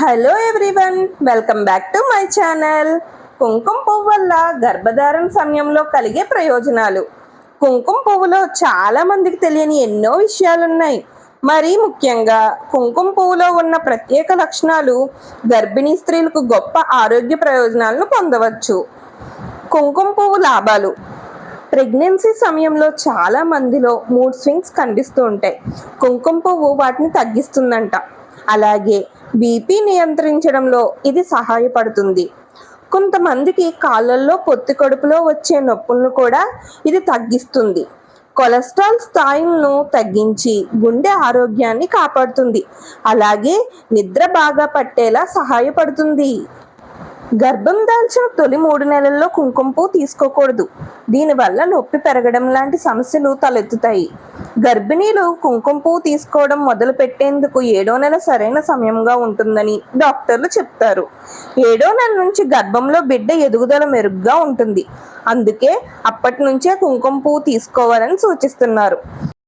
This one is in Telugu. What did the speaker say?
Hello everyone welcome back to my channel. కుంకుమ పువ్వు వల్ల గర్భధారణ సమయంలో కలిగే ప్రయోజనాలు. కుంకుమ పువ్వులో చాలా మందికి తెలియని ఎన్నో విషయాలున్నాయి. మరి ముఖ్యంగా కుంకుమ పువ్వులో ఉన్న ప్రత్యేక లక్షణాలు గర్భిణీ స్త్రీలకు గొప్ప ఆరోగ్య ప్రయోజనాలను పొందవచ్చు. కుంకుమ పువ్వు లాభాలు. ప్రెగ్నెన్సీ సమయంలో చాలా మందిలో మూడ్ స్వింగ్స్ కనిపిస్తూ ఉంటాయి. కుంకుమ పువ్వు వాటిని తగ్గిస్తుందంట. అలాగే బీపీ నియంత్రించడంలో ఇది సహాయపడుతుంది. కొంతమందికి కాళ్ళల్లో పొత్తి కడుపులో వచ్చే నొప్పులను కూడా ఇది తగ్గిస్తుంది. కొలెస్ట్రాల్ స్థాయిలను తగ్గించి గుండె ఆరోగ్యాన్ని కాపాడుతుంది. అలాగే నిద్ర బాగా పట్టేలా సహాయపడుతుంది. గర్భం దాల్చిన తొలి మూడు నెలల్లో కుంకుమ పువ్వు తీసుకోకూడదు. దీనివల్ల నొప్పి పెరగడం లాంటి సమస్యలు తలెత్తుతాయి. గర్భిణీలు కుంకుమ పువ్వు తీసుకోవడం మొదలు పెట్టేందుకు ఏడో నెల సరైన సమయంగా ఉంటుందని డాక్టర్లు చెప్తారు. ఏడో నెల నుంచి గర్భంలో బిడ్డ ఎదుగుదల మెరుగ్గా ఉంటుంది. అందుకే అప్పటి నుంచే కుంకుమ పువ్వు తీసుకోవాలని సూచిస్తున్నారు.